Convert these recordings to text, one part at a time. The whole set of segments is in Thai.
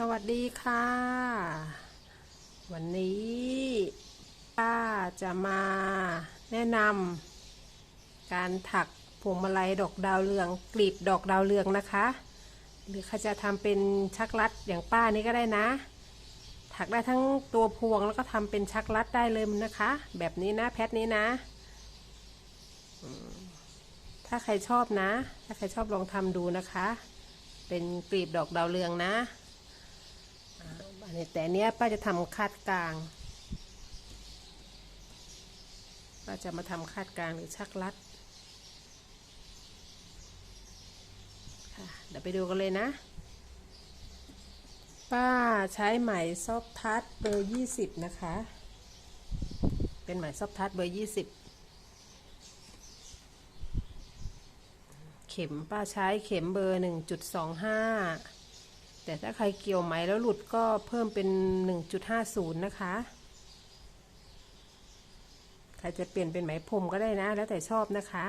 สวัสดีค่ะ วันนี้ป้าจะมาแนะนำการถักพวงมาลัยดอกดาวเรืองกลีบดอกดาวเรืองนะคะ หรือเขาจะทำเป็นชักรัดอย่างป้านี่ก็ได้นะ ถักได้ทั้งตัวพวงแล้วก็ทำเป็นชักรัดได้เลยนะคะ แบบนี้นะแพทนี้นะ ถ้าใครชอบนะ ถ้าใครชอบลองทำดูนะคะ เป็นกลีบดอกดาวเรืองนะ แต่เนี้ยป้าจะทำคาดกลาง ป้าจะมาทำคาดกลางหรือชักรัดค่ะเดี๋ยวไปดูกันเลยนะ ป้าใช้ไหมซอฟทัชเบอร์ยี่สิบนะคะ เป็นไหมซอฟทัชเบอร์ยี่สิบเข็มป้าใช้เข็มเบอร์1.25 แต่ถ้าใครเกี่ยวไหมแล้วหลุดก็เพิ่มเป็น 1.50 นะคะ ใครจะเปลี่ยนเป็นไหมพรมก็ได้นะ แล้วแต่ชอบนะคะ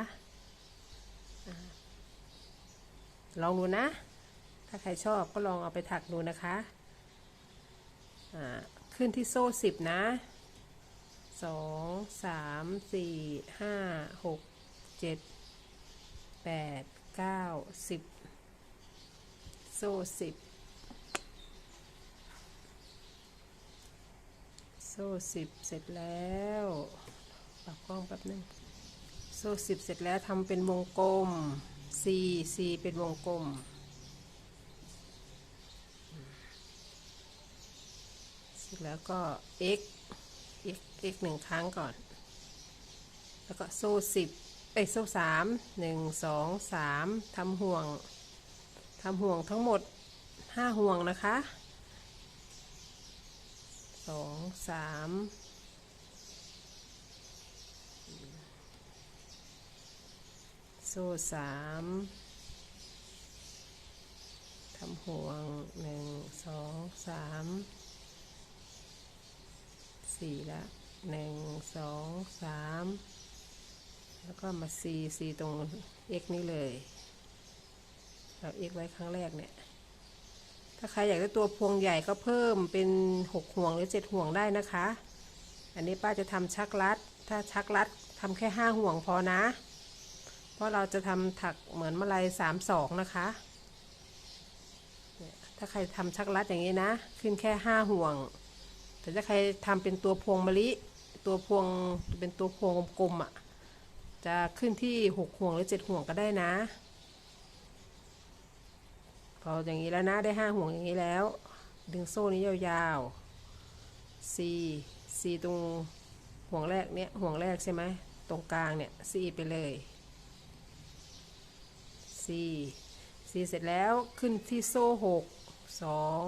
ลองดูนะ ถ้าใครชอบก็ลองเอาไปถักดูนะคะอ่าขึ้นที่โซ่ 10 นะ2 3 4 5 6 7แปดเก้าสิบโซ่สิบ โซ่สิบเสร็จแล้วปรับกล้องแป๊บนึงโซ่สิบเสร็จแล้วทำเป็นวงกลม C C เป็นวงกลมเสร็จแล้วก็ x x x หนึ่งครั้งก่อน แล้วก็โซ่สิบเอ้ยโซ่สามหนึ่งสองสามทำห่วงทำห่วงทั้งหมดห้าห่วงนะคะ สองสามโซ่สามทำห่วงหนึ่งสองสามสี่ละหนึ่งสองสามแล้วก็มา c c ตรง x นี่เลย เรา x ไว้ครั้งแรกเนี่ยาใครอยากได้ตัวพวงใหญ่ก็เพิ่มเป็นหกห่วงหรือเจ็ดห่วงได้นะคะ อันนี้ป้าจะทำชักรัด ถ้าชักรัดทำแค่ห้าห่วงพอนะ เพราะเราจะทำถักเหมือนมาลัยสามสองนะคะ ถ้าใครทำชักรัดอย่างนี้นะ ขึ้นแค่ห้าห่วง แต่ถ้าใครทำเป็นตัวพวงมะลิ ตัวพวงเป็นตัวพวงกลมๆอะ จะขึ้นที่หกห่วงหรือเจ็ดห่วงก็ได้นะ พออย่างนี้แล้วนะได้ห้าห่วงอย่างนี้แล้ว ดึงโซ่นี้ยาวๆ C C ตรงห่วงแรกเนี่ยห่วงแรกใช่ไหมตรงกลางเนี่ย C ไปเลย C C เสร็จแล้วขึ้นที่โซ่หกสอง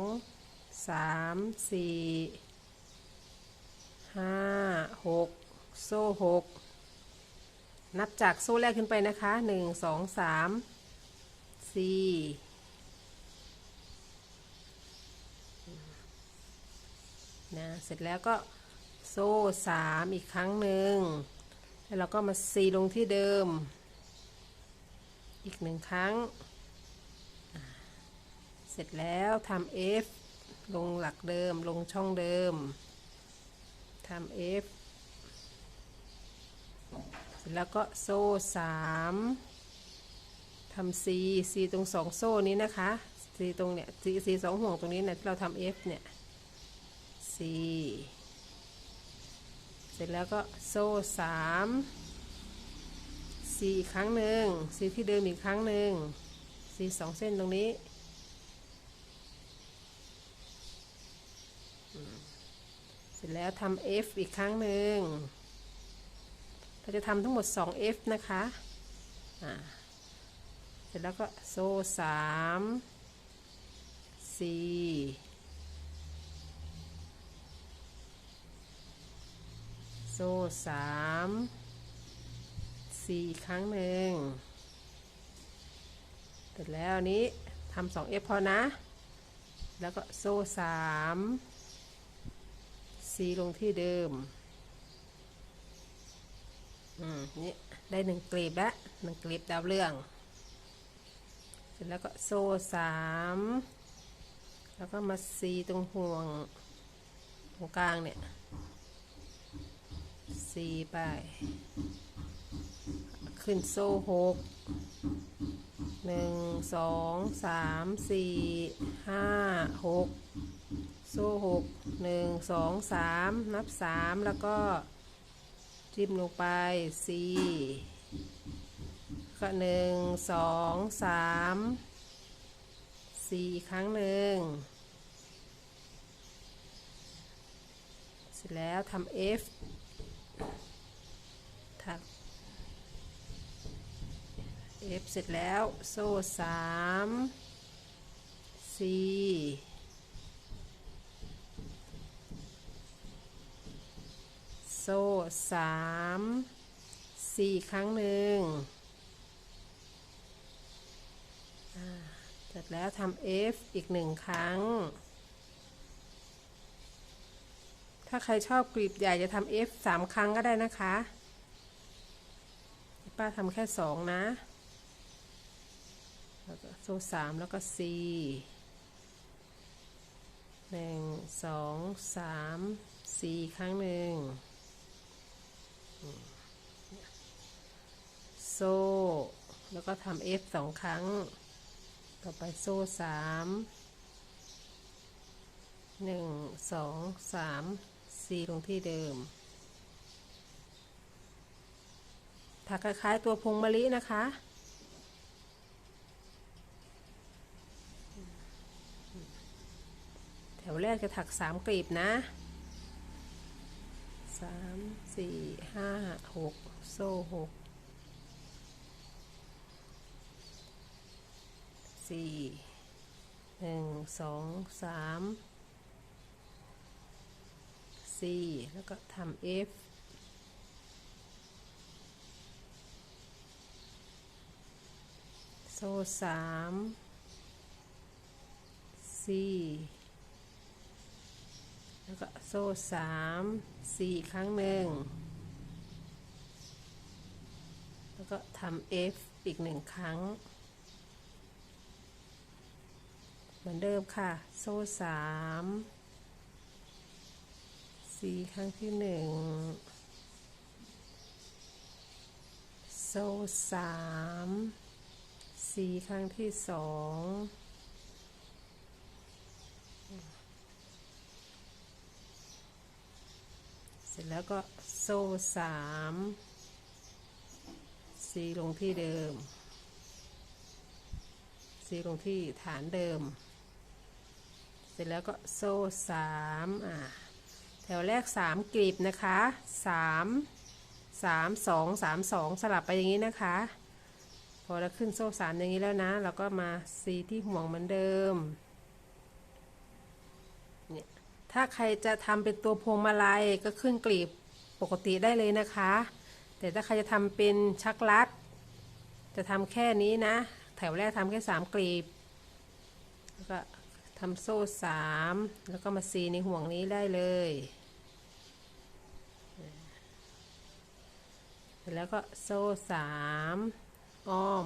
สามสี่ห้าหกโซ่หกนับจากโซ่แรกขึ้นไปนะคะหนึ่งสองสามสี่ นะเสร็จแล้วก็โซ่สามอีกครั้งหนึ่งแล้วเราก็มาซีลงที่เดิม อีกหนึ่งครั้ง เสร็จแล้วทำ F ลงหลักเดิมลงช่องเดิมทำ F เสร็จแล้วก็โซ่สามทำ C C ตรงสองโซ่นี้นะคะ C ตรงเนี้ย C C สองห่วงตรงนี้นะที่เราทำ F เนี่ย ซี เสร็จแล้วก็โซ่สามซีอีกครั้งหนึ่งซีที่เดิมอีกครั้งหนึ่งซีสองเส้นตรงนี้เสร็จแล้วทำ F อีกครั้งหนึ่ง เราจะทำทั้งหมด 2 F นะคะ เสร็จแล้วก็โซ่3 4 โซ่สาม C อีกครั้งหนึ่งเสร็จแล้วนี้ทำ 2F พอนะ แล้วก็โซ่สาม C ลงที่เดิม อืม นี่ ได้หนึ่งกลีบแล้วหนึ่งกลีบดาวเรือง เสร็จแล้วก็โซ่สามแล้วก็มาซีตรงห่วงตรงกลางเนี่ย ซีไปขึ้นโซ่หกหนึ่งสองสามสี่ห้าหกโซ่หกหนึ่งสองสามนับสามแล้วก็จิ้มลงไปสี่ก็หนึ่งสองสามสี่อีกครั้งหนึ่งเสร็จแล้วทำ F ถัก F เสร็จแล้ว โซ่สาม C โซ่สามสี่ครั้งหนึ่งเสร็จแล้วทำ F อีกหนึ่งครั้งถ้าใครชอบกรีบใหญ่จะทำ F สามครั้งก็ได้นะคะ ป้าทำแค่สองนะ แล้วก็โซ่สามแล้วก็ C หนึ่งสองสามสี่ครั้งหนึ่งโซ่ แล้วก็ทำ F สองครั้ง ต่อไปโซ่สามหนึ่งสองสามสี่ลงที่เดิม ถักคล้ายๆตัวพงมะลินะคะ แถวแรกจะถักสามกลีบนะสามสี่ห้าหกโซ่หกสี่หนึ่งสองสามสี่แล้วก็ทำ F โซ่สามสี่แล้วก็โซ่สามสี่ครั้งหนึ่ง แล้วก็ทำ F อีกหนึ่งครั้ง เหมือนเดิมค่ะ โซ่สามสี่ครั้งที่หนึ่งโซ่สาม สี่ครั้งที่สองเสร็จแล้วก็โซ่สามสีลงที่เดิม สีลงที่ฐานเดิม เสร็จแล้วก็โซ่สามอะแถวแรกสามกลีบนะคะสามสามสองสามสองสลับไปอย่างนี้นะคะ พอเราขึ้นโซ่สามอย่างนี้แล้วนะ เราก็มาซีที่ห่วงเหมือนเดิมเนี่ยถ้าใครจะทำเป็นตัวพวงมาลัยก็ขึ้นกลีบปกติได้เลยนะคะ แต่ถ้าใครจะทำเป็นชักลัด จะทำแค่นี้นะ แถวแรกทำแค่สามกลีบแล้วก็ทำโซ่สามแล้วก็มาซีในห่วงนี้ได้เลยแล้วก็โซ่สาม อ้อม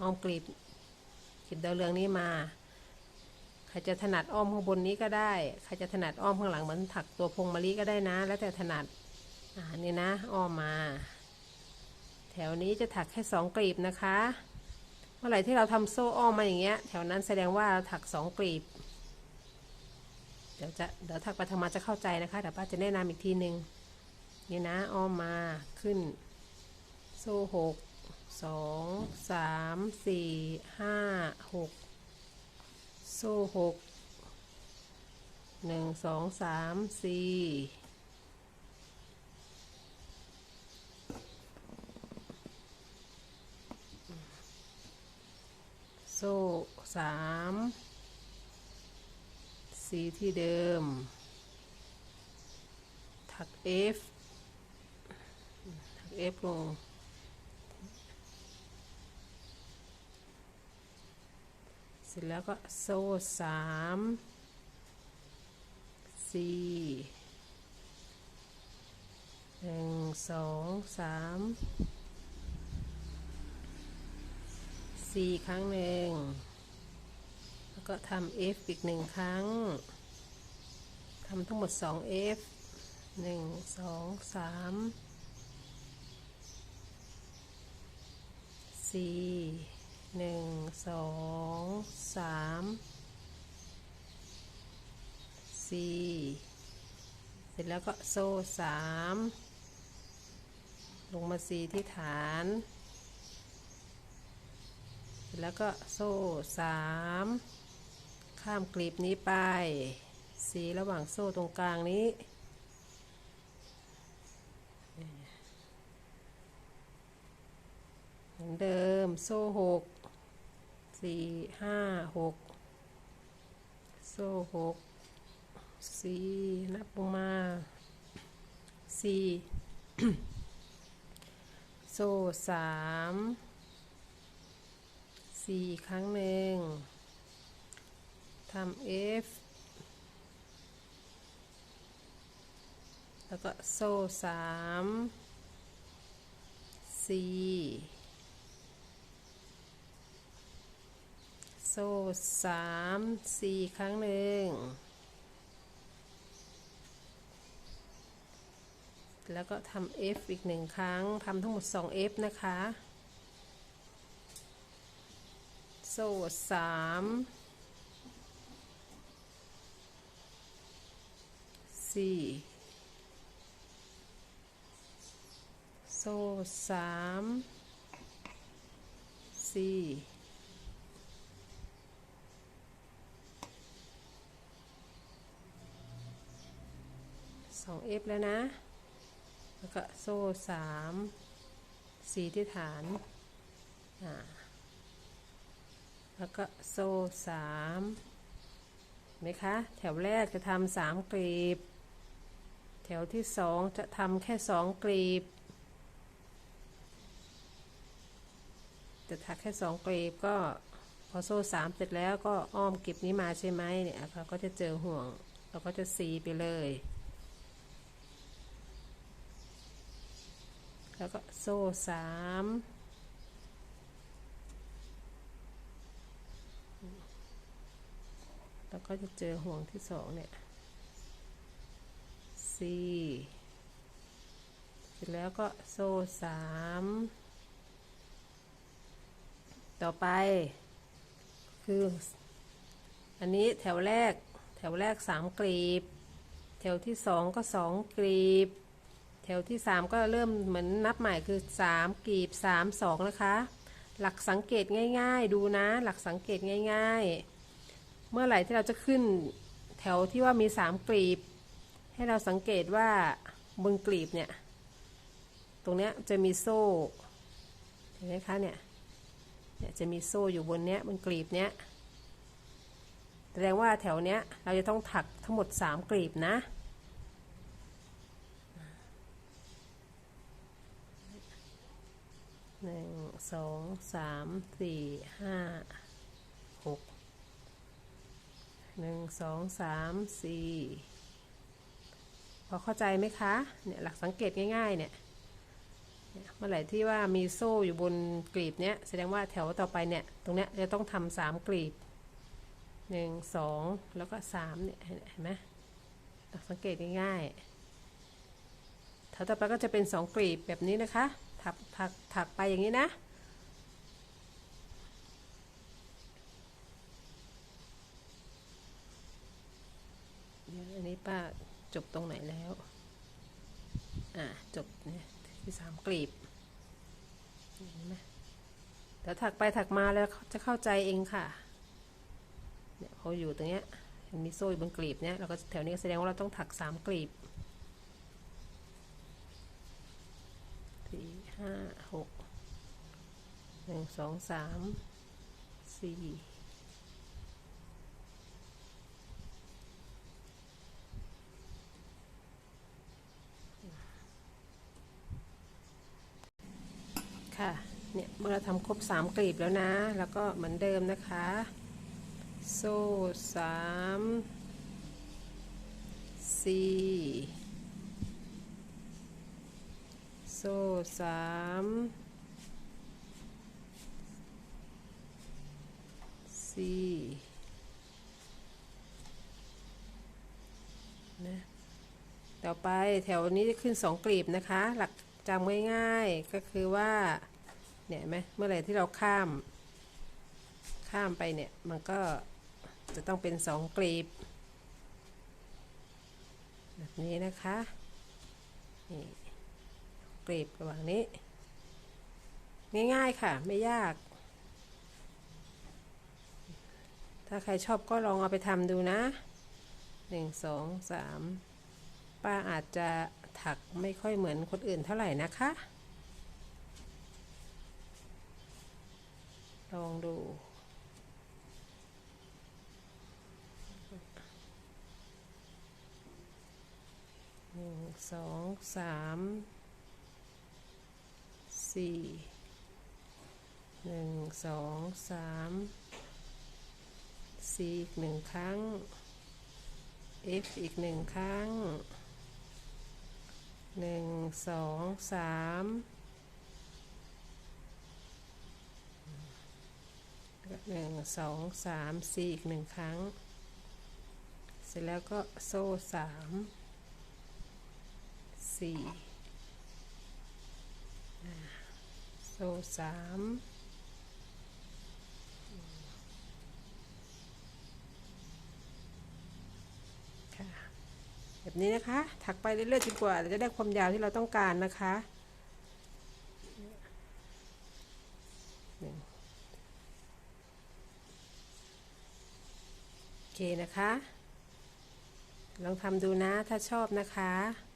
อ้อมกลีบกลีบดาวเรืองนี้มา ใครจะถนัดอ้อมข้างบนนี้ก็ได้ ใครจะถนัดอ้อมข้างหลังเหมือนถักตัวพงมะลิก็ได้นะ แล้วแต่ถนัด อ่า นี่นะ อ้อมมา แถวนี้จะถักแค่สองกลีบนะคะ เมื่อไหร่ที่เราทำโซ่อ้อมมาอย่างเงี้ย แถวนั้นแสดงว่าเราถักสองกลีบ เดี๋ยวจะ เดี๋ยวถักไปทางมาจะเข้าใจนะคะ เดี๋ยวป้าจะแนะนำอีกทีหนึ่งนี่นะ อ้อมมา ขึ้น โซ่หก สองสามสี่ห้าหกโซ่หกหนึ่งสองสามสี่โซ่สามสีที่เดิม ถัก F ถัก F ลง เส ร็จแล้วก็โซ่สามสี่หนึ่งสองสามสี่ครั้งหนึ่ง แล้วก็ทำ F อีกหนึ่งครั้งทำทั้งหมด2 F หนึ่งสองสามสี่ หนึ่งสองสามสี่เสร็จแล้วก็โซ่สามลงมาสี่ที่ฐาน เสร็จแล้วก็โซ่สามข้ามกลีบนี้ไปสีระหว่างโซ่ตรงกลางนี้เหมือนเดิมโซ่หก สี่ห้าหกโซ่หกสี่นับลงมาสี่โซ่สามสี่ครั้งหนึ่งทำ F แล้วก็โซ่สามสี่ ซ่สามสี่ครั้งหนึ่ง แล้วก็ทำ F อีกหนึ่งครั้งทำทั้งหมด 2 F นะคะ โซ่สามสี่โซ่สามสี่ สองเอฟแล้วนะ แล้วก็โซ่สามสีที่ฐาน อ่า แล้วก็โซ่สามไหมคะ แถวแรกจะทำสามกลีบ แถวที่สองจะทำแค่สองกลีบ จะถักแค่สองกลีบก็พอโซ่สามเสร็จแล้วก็อ้อมกลีบนี้มาใช่ไหมเนี่ยเราก็จะเจอห่วงเราก็จะซีไปเลย แล้วก็โซ่สามแล้วก็จะเจอห่วงที่สองเนี่ยสี่เสร็จแล้วก็โซ่สามต่อไป คือ อันนี้แถวแรกแถวแรกสามกลีบ แถวที่สองก็สองกลีบ ถวที่สามก็เริ่มเหมือนนับใหม่คือสามกลีบสามสองนะคะ หลักสังเกตง่ายๆ ดูนะ หลักสังเกตง่าย ๆ เมื่อไหร่ที่เราจะขึ้น แถวที่ว่ามีสามกลีบ ให้เราสังเกตว่าบนกลีบเนี่ย ตรงเนี้ยจะมีโซ่เห็นไหมคะเนี่ยเนี่ยจะมีโซ่อยู่บนเนี้ยบนกลีบเนี้ยแสดงว่าแถวเนี้ยเราจะต้องถักทั้งหมดสามกลีบนะ หนึ่ง สองสามสี่ห้าหกหนึ่งสองสามสี่พอเข้าใจไหมคะ เนี่ยหลักสังเกตง่ายๆเนี่ยเนี่ย เมื่อไหร่ที่ว่ามีโซ่อยู่บนกลีบเนี้ยแสดงว่าแถวต่อไปเนี่ย ตรงเนี้ยจะต้องทำสามกลีบหนึ่งสองแล้วก็สามเนี่ยเห็นไหมหลักสังเกตง่ายๆแถวต่อไปก็จะเป็นสองกลีบแบบนี้นะคะถักถักถักไปอย่างนี้นะ เดี๋ย้าจบตรงไหนแล้ว อ่าจบเนี่ยที่สามกลีบเห็นไหมเดี๋ยวถักไปถักมาแล้วจะเข้าใจเองค่ะ เนี่ยพออยู่ตรงเนี้ยเห็นมีโซ่อยู่บนกลีบเนี้ยเราก็แถวนี้แสดงว่าเราต้องถักสามกลีบสี่ห้าหกหนึ่งสองสามสี่ ค่ะ เนี่ยเมื่อเราทำครบ 3 กลีบแล้วนะ แล้วก็เหมือนเดิมนะคะ โซ่สามสี่โซ่สามสี่นะต่อไปแถวนี้จะขึ้น 2 กลีบนะคะ หลัก จำง่ายๆก็คือว่าเนี่ยไหมเมื่อไหร่ที่เราข้าม ข้ามไปเนี่ยมันก็จะต้องเป็นสองกลีบ แบบนี้นะคะนี่กลีบระหว่างนี้ ง่ายๆค่ะไม่ยาก ถ้าใครชอบก็ลองเอาไปทำดูนะหนึ่งสองสามป้าอาจจะ ถักไม่ค่อยเหมือนคนอื่นเท่าไหร่นะคะ ลองดูหนึ่งสองสามสี่หนึ่งสองสามสี่อีกหนึ่งครั้ง F อีกหนึ่งครั้ง หนึ่งสองสามหนึ่งสองสามสี่อีกหนึ่งครั้ง เสร็จแล้วก็โซ่สามสี่โซ่สาม so, นี้นะคะ ถักไปเรื่อยๆจนกว่าเราจะได้ความยาวที่เราต้องการนะคะโอเคนะคะ ลองทำดูนะถ้าชอบนะคะ